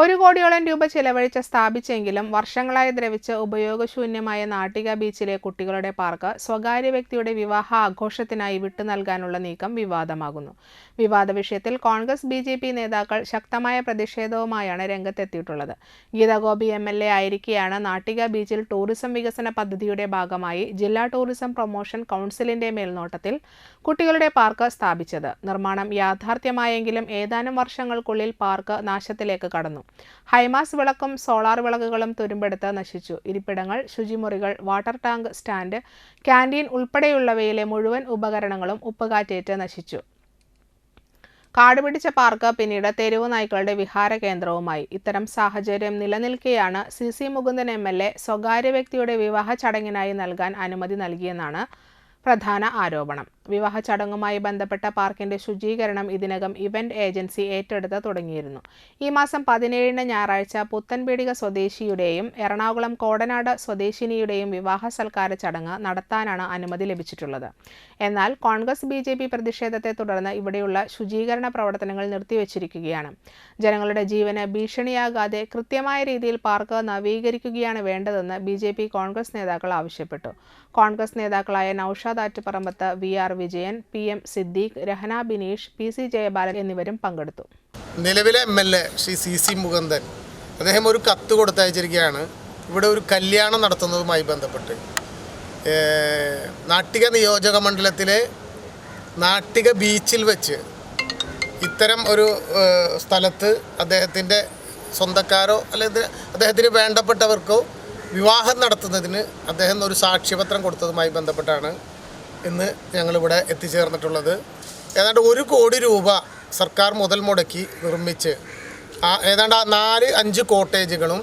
ഒരു കോടിയോളം രൂപ ചെലവഴിച്ച് സ്ഥാപിച്ചെങ്കിലും വർഷങ്ങളായി ദ്രവിച്ച ഉപയോഗശൂന്യമായ നാട്ടിക ബീച്ചിലെ കുട്ടികളുടെ പാർക്ക് സ്വകാര്യ വ്യക്തിയുടെ വിവാഹ ആഘോഷത്തിനായി വിട്ടു നൽകാനുള്ള നീക്കം വിവാദമാകുന്നു. വിവാദ വിഷയത്തിൽ കോൺഗ്രസ് ബി ജെ പി നേതാക്കൾ ശക്തമായ പ്രതിഷേധവുമായാണ് രംഗത്തെത്തിയിട്ടുള്ളത്. ഗീതാഗോപി എം എൽ എ ആയിരിക്കെയാണ് നാട്ടിക ബീച്ചിൽ ടൂറിസം വികസന പദ്ധതിയുടെ ഭാഗമായി ജില്ലാ ടൂറിസം പ്രൊമോഷൻ കൗൺസിലിന്റെ മേൽനോട്ടത്തിൽ കുട്ടികളുടെ പാർക്ക് സ്ഥാപിച്ചത്. നിർമ്മാണം യാഥാർത്ഥ്യമായെങ്കിലും ഏതാനും വർഷങ്ങൾക്കുള്ളിൽ പാർക്ക് നാശത്തിലേക്ക് കടന്നു. ഹൈമാസ് വിളക്കും സോളാർ വിളക്കുകളും തുരുമ്പെടുത്ത് നശിച്ചു. ഇരിപ്പിടങ്ങൾ ശുചിമുറികൾ വാട്ടർ ടാങ്ക് സ്റ്റാൻഡ് ക്യാന്റീൻ ഉൾപ്പെടെയുള്ളവയിലെ മുഴുവൻ ഉപകരണങ്ങളും ഉപ്പുകാറ്റേറ്റ് നശിച്ചു. കാടുപിടിച്ച പാർക്ക് പിന്നീട് തെരുവു നായ്ക്കളുടെ വിഹാര കേന്ദ്രവുമായി. ഇത്തരം സാഹചര്യം നിലനിൽക്കെയാണ് C. C. Mukundan M. L. A സ്വകാര്യ വ്യക്തിയുടെ വിവാഹ ചടങ്ങിനായി നൽകാൻ അനുമതി നൽകിയെന്നാണ് പ്രധാന ആരോപണം. വിവാഹ ചടങ്ങുമായി ബന്ധപ്പെട്ട പാർക്കിന്റെ ശുചീകരണം ഇതിനകം ഇവന്റ് ഏജൻസി ഏറ്റെടുത്ത് തുടങ്ങിയിരുന്നു. ഈ മാസം പതിനേഴിന് ഞായറാഴ്ച പുത്തൻപീടിക സ്വദേശിയുടെയും എറണാകുളം കോടനാട് സ്വദേശിനിയുടെയും വിവാഹ സൽക്കാര ചടങ്ങ് നടത്താനാണ് അനുമതി ലഭിച്ചിട്ടുള്ളത്. എന്നാൽ കോൺഗ്രസ് ബി ജെ പി പ്രതിഷേധത്തെ തുടർന്ന് ഇവിടെയുള്ള ശുചീകരണ പ്രവർത്തനങ്ങൾ നിർത്തിവച്ചിരിക്കുകയാണ്. ജനങ്ങളുടെ ജീവന് ഭീഷണിയാകാതെ കൃത്യമായ രീതിയിൽ പാർക്ക് നവീകരിക്കുകയാണ് വേണ്ടതെന്ന് ബി കോൺഗ്രസ് നേതാക്കൾ ആവശ്യപ്പെട്ടു. കോൺഗ്രസ് നേതാക്കളായ Naushad Attuparambath V R Vijayan P M Siddique Rahana Bineesh P C Jayabalan എന്നിവരും പങ്കെടുത്തു. നിലവിലെ M L A Shri C C മുകുന്ദൻ അദ്ദേഹം ഒരു കത്ത് കൊടുത്തയച്ചിരിക്കുകയാണ്. ഇവിടെ ഒരു കല്യാണം നടത്തുന്നതുമായി ബന്ധപ്പെട്ട്. നാട്ടിക നിയോജക മണ്ഡലത്തിലെ നാട്ടിക ബീച്ചിൽ വെച്ച് ഇത്തരം ഒരു സ്ഥലത്ത് അദ്ദേഹത്തിന്റെ സ്വന്തക്കാരോ അല്ലെങ്കിൽ അദ്ദേഹത്തിന് വേണ്ടപ്പെട്ടവർക്കോ വിവാഹം നടത്തുന്നതിന് അദ്ദേഹം ഒരു സാക്ഷ്യപത്രം കൊടുത്തതുമായി ബന്ധപ്പെട്ടാണ്. ഇന്ന് ഞങ്ങളിവിടെ എത്തിച്ചേർന്നിട്ടുള്ളത്. ഏതാണ്ട് ഒരു കോടി രൂപ സർക്കാർ മുതൽ മുടക്കി നിർമ്മിച്ച് ഏതാണ്ട് നാല് അഞ്ച് കോട്ടേജുകളും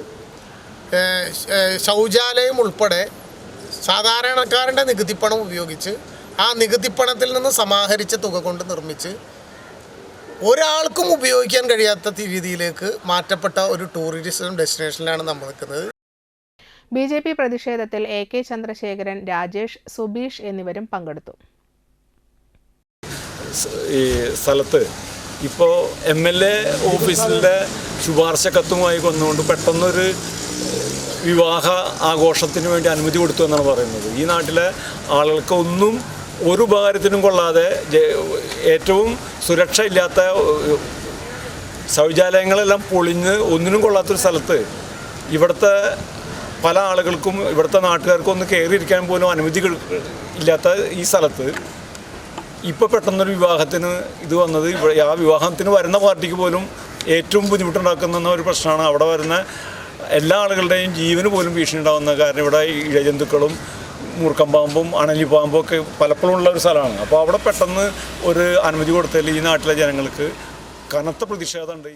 ശൗചാലയം ഉൾപ്പെടെ സാധാരണക്കാരന്റെ നികുതിപ്പണം ഉപയോഗിച്ച് ആ നികുതിപ്പണത്തിൽ നിന്ന് സമാഹരിച്ച തുക കൊണ്ട് നിർമ്മിച്ച് ഒരാൾക്കും ഉപയോഗിക്കാൻ കഴിയാത്ത രീതിയിലേക്ക് മാറ്റപ്പെട്ട ഒരു ടൂറിസം ഡെസ്റ്റിനേഷനിലാണ് നമ്മൾ നിൽക്കുന്നത്. ബി ജെ പി പ്രതിഷേധത്തിൽ എ കെ ചന്ദ്രശേഖരൻ രാജേഷ് സുബീഷ് എന്നിവരും പങ്കെടുത്തു. ഈ സ്ഥലത്ത് ഇപ്പോൾ എം എൽ എ ഓഫീസിന്റെ ശുപാർശ കത്തുമായി കൊന്നുകൊണ്ട് പെട്ടെന്നൊരു വിവാഹ ആഘോഷത്തിന് വേണ്ടി അനുമതി കൊടുത്തു എന്നാണ് പറയുന്നത്. ഈ നാട്ടിലെ ആളുകൾക്ക് ഒന്നും ഒരു ഉപകാരത്തിനും കൊള്ളാതെ ഏറ്റവും സുരക്ഷ ഇല്ലാത്ത ശൗചാലയങ്ങളെല്ലാം പൊളിഞ്ഞ് ഒന്നിനും കൊള്ളാത്തൊരു സ്ഥലത്ത് ഇവിടുത്തെ പല ആളുകൾക്കും ഇവിടുത്തെ നാട്ടുകാർക്കും ഒന്ന് കയറിയിരിക്കാൻ പോലും അനുമതി ഇല്ലാത്ത ഈ സ്ഥലത്ത്. ഇപ്പോൾ പെട്ടെന്നൊരു വിവാഹത്തിന് ഇത് വന്നത് ആ വിവാഹത്തിന് വരുന്ന പാർട്ടിക്ക് പോലും ഏറ്റവും ബുദ്ധിമുട്ടുണ്ടാക്കുന്ന ഒരു പ്രശ്നമാണ്. അവിടെ വരുന്ന എല്ലാ ആളുകളുടെയും ജീവന് പോലും ഭീഷണി ഉണ്ടാകുന്ന കാരണം ഇവിടെ ഇഴജന്തുക്കളും മൂർക്കം പാമ്പും അണലിപ്പാമ്പും ഒക്കെ പലപ്പോഴും ഉള്ള ഒരു സ്ഥലമാണ്. അപ്പോൾ അവിടെ പെട്ടെന്ന് ഒരു അനുമതി കൊടുത്തതിൽ ഈ നാട്ടിലെ ജനങ്ങൾക്ക് കനത്ത പ്രതിഷേധമുണ്ട്.